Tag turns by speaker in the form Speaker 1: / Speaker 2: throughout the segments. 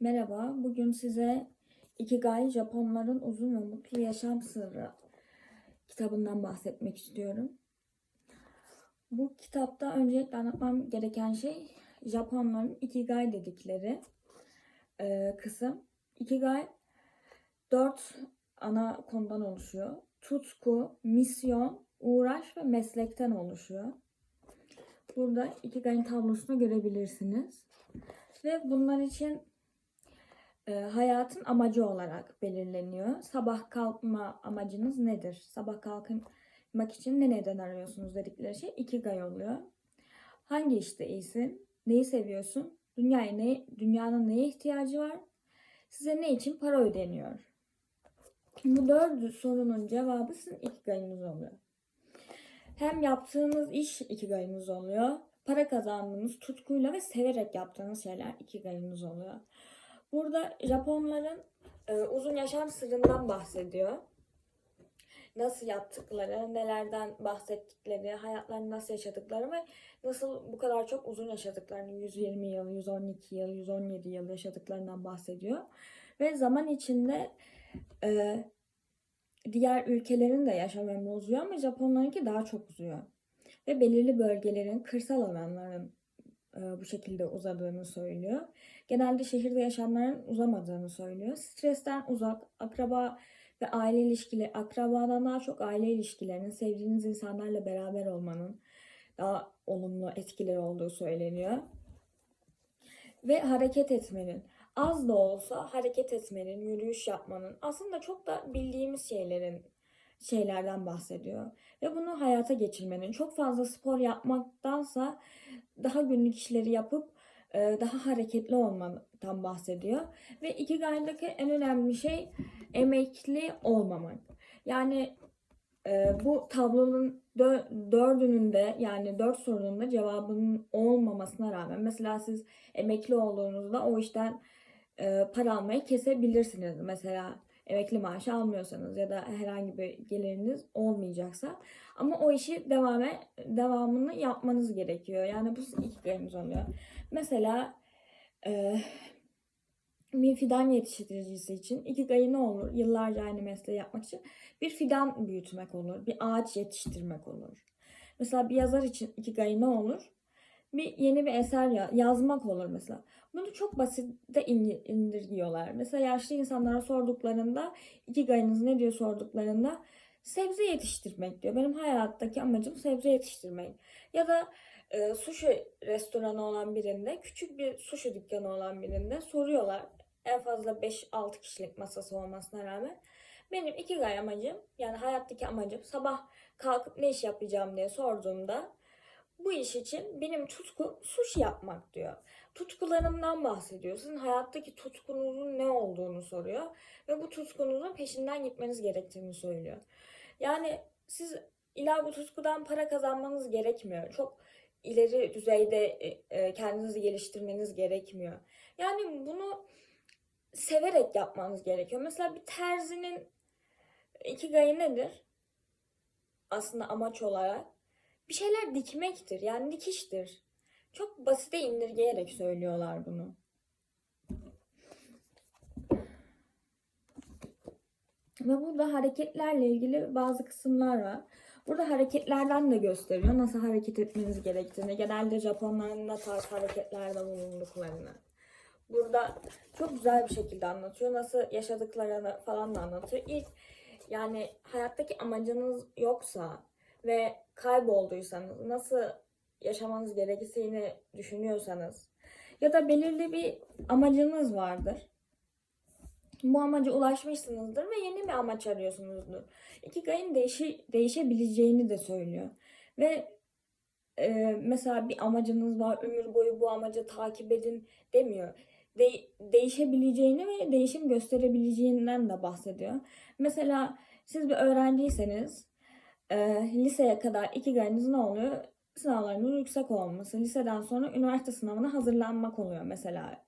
Speaker 1: Merhaba, bugün size Ikigai Japonların Uzun ve Mutlu Yaşam Sırrı kitabından bahsetmek istiyorum. Bu kitapta öncelikle anlatmam gereken şey Japonların Ikigai dedikleri e, kısım. Ikigai dört ana konudan oluşuyor. Tutku, misyon, uğraş ve meslekten oluşuyor. Burada Ikigai'nin tablosunu görebilirsiniz. Ve bunlar için e, hayatın amacı olarak belirleniyor. Sabah kalkma amacınız nedir? Sabah kalkmak için ne neden arıyorsunuz dedikleri şey ikigai oluyor. Hangi işte iyisin? Neyi seviyorsun? Dünyaya ne, dünyanın neye ihtiyacı var? Size ne için para ödeniyor? Bu dört sorunun cevabı sizin ikigai'niz oluyor. Hem yaptığınız iş ikigai'niz oluyor. Para kazandığınız tutkuyla ve severek yaptığınız şeyler ikigai'niz oluyor. Burada Japonların e, uzun yaşam sırrından bahsediyor. Nasıl yaptıkları, nelerden bahsettikleri, hayatlarını nasıl yaşadıkları ve nasıl bu kadar çok uzun yaşadıklarını, 120 yıl, 112 yıl, 117 yıl yaşadıklarından bahsediyor. Ve zaman içinde e, diğer ülkelerin de yaşam ömrü uzuyor ama Japonlarınki daha çok uzuyor. Ve belirli bölgelerin, kırsal alanların bu şekilde uzadığını söylüyor. Genelde şehirde yaşayanların uzamadığını söylüyor. Stresten uzak, akraba ve aile ilişkileri, akrabadan daha çok aile ilişkilerinin, sevdiğiniz insanlarla beraber olmanın daha olumlu etkileri olduğu söyleniyor. Ve hareket etmenin, az da olsa hareket etmenin, yürüyüş yapmanın aslında çok da bildiğimiz şeylerin şeylerden bahsediyor. Ve bunu hayata geçirmenin, çok fazla spor yapmaktansa daha günlük işleri yapıp e, daha hareketli olmadan bahsediyor. Ve Ikigai'deki en önemli şey emekli olmamak. Yani e, bu tablonun dö- dördünün de yani dört sorunun da cevabının olmamasına rağmen mesela siz emekli olduğunuzda o işten e, para almayı kesebilirsiniz. Mesela emekli maaşı almıyorsanız ya da herhangi bir geliriniz olmayacaksa ama o işi devame, devamını yapmanız gerekiyor. Yani bu iki görevimiz oluyor. Mesela e, bir fidan yetiştiricisi için iki gayı ne olur? Yıllarca aynı mesleği yapmak için bir fidan büyütmek olur. Bir ağaç yetiştirmek olur. Mesela bir yazar için iki gayı ne olur? Bir yeni bir eser ya- yazmak olur mesela. Bunu çok basite in- indirgiyorlar. Mesela yaşlı insanlara sorduklarında iki gayınız ne diyor sorduklarında sebze yetiştirmek diyor. Benim hayattaki amacım sebze yetiştirmek. Ya da e, sushi restoranı olan birinde, küçük bir sushi dükkanı olan birinde soruyorlar. En fazla 5-6 kişilik masası olmasına rağmen. Benim iki gay amacım, yani hayattaki amacım sabah kalkıp ne iş yapacağım diye sorduğumda bu iş için benim tutkum sushi yapmak diyor. Tutkularımdan bahsediyor. Sizin hayattaki tutkunuzun ne olduğunu soruyor. Ve bu tutkunuzun peşinden gitmeniz gerektiğini söylüyor. Yani siz illa bu tutkudan para kazanmanız gerekmiyor. Çok ileri düzeyde e, e, kendinizi geliştirmeniz gerekmiyor. Yani bunu severek yapmanız gerekiyor. Mesela bir terzinin ikigayı nedir? Aslında amaç olarak bir şeyler dikmektir. Yani dikiştir. Çok basite indirgeyerek söylüyorlar bunu. Ve burada hareketlerle ilgili bazı kısımlar var. Burada hareketlerden de gösteriyor nasıl hareket etmeniz gerektiğini. Genelde Japonların ne tarz hareketlerde bulunduklarını. Burada çok güzel bir şekilde anlatıyor. Nasıl yaşadıklarını falan da anlatıyor. İlk yani hayattaki amacınız yoksa ve kaybolduysanız, nasıl yaşamanız gerektiğini düşünüyorsanız ya da belirli bir amacınız vardır. Bu amaca ulaşmışsınızdır ve yeni bir amaç arıyorsunuzdur. Ikigai'nin değişi, değişebileceğini de söylüyor. Ve e, mesela bir amacınız var, ömür boyu bu amacı takip edin demiyor. De- değişebileceğini ve değişim gösterebileceğinden de bahsediyor. Mesela siz bir öğrenciyseniz e, liseye kadar ikigai'niz ne oluyor? Sınavlarınızın yüksek olması. Liseden sonra üniversite sınavına hazırlanmak oluyor mesela.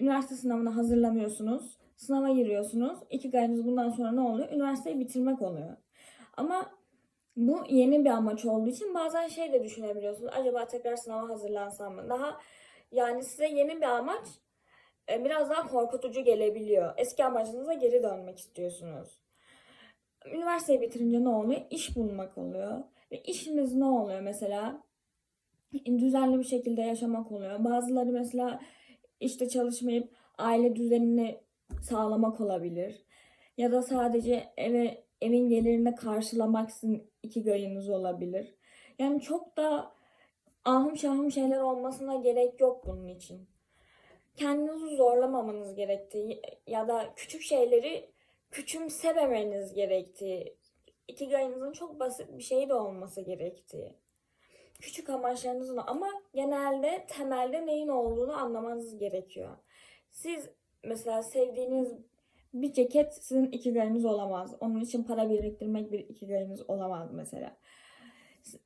Speaker 1: Üniversite sınavına hazırlanıyorsunuz. Sınava giriyorsunuz. Ikigai'niz bundan sonra ne oluyor? Üniversiteyi bitirmek oluyor. Ama bu yeni bir amaç olduğu için bazen şey de düşünebiliyorsunuz. Acaba tekrar sınava hazırlansam mı? Daha yani size yeni bir amaç biraz daha korkutucu gelebiliyor. Eski amacınıza geri dönmek istiyorsunuz. Üniversiteyi bitirince ne oluyor? İş bulmak oluyor. Ve işiniz ne oluyor mesela? Düzenli bir şekilde yaşamak oluyor. Bazıları mesela işte çalışmayıp aile düzenini sağlamak olabilir. Ya da sadece eve evin gelirini karşılamak sizin iki gayınız olabilir. Yani çok da ahım şahım şeyler olmasına gerek yok bunun için. Kendinizi zorlamamanız gerektiği ya da küçük şeyleri küçümsememeniz gerektiği. İki gayınızın çok basit bir şey de olması gerektiği. Küçük amaçlarınızın ama genelde temelde neyin olduğunu anlamanız gerekiyor. Siz mesela sevdiğiniz bir ceket sizin ikigayınız olamaz. Onun için para biriktirmek bir ikigayınız olamaz mesela.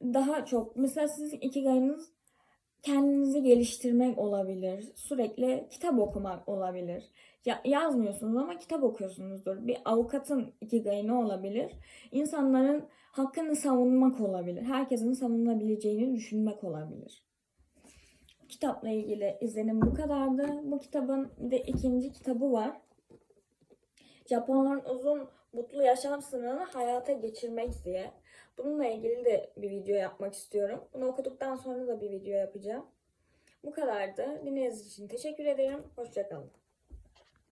Speaker 1: Daha çok mesela sizin ikigayınız kendinizi geliştirmek olabilir. Sürekli kitap okumak olabilir. Ya, yazmıyorsunuz ama kitap okuyorsunuzdur. Bir avukatın ikigayı ne olabilir? İnsanların hakkını savunmak olabilir. Herkesin savunabileceğini düşünmek olabilir. Kitapla ilgili izlenim bu kadardı. Bu kitabın bir de ikinci kitabı var. Japonların uzun mutlu yaşam sınırını hayata geçirmek diye. Bununla ilgili de bir video yapmak istiyorum. Bunu okuduktan sonra da bir video yapacağım. Bu kadardı. Dinlediğiniz için teşekkür ederim. Hoşçakalın.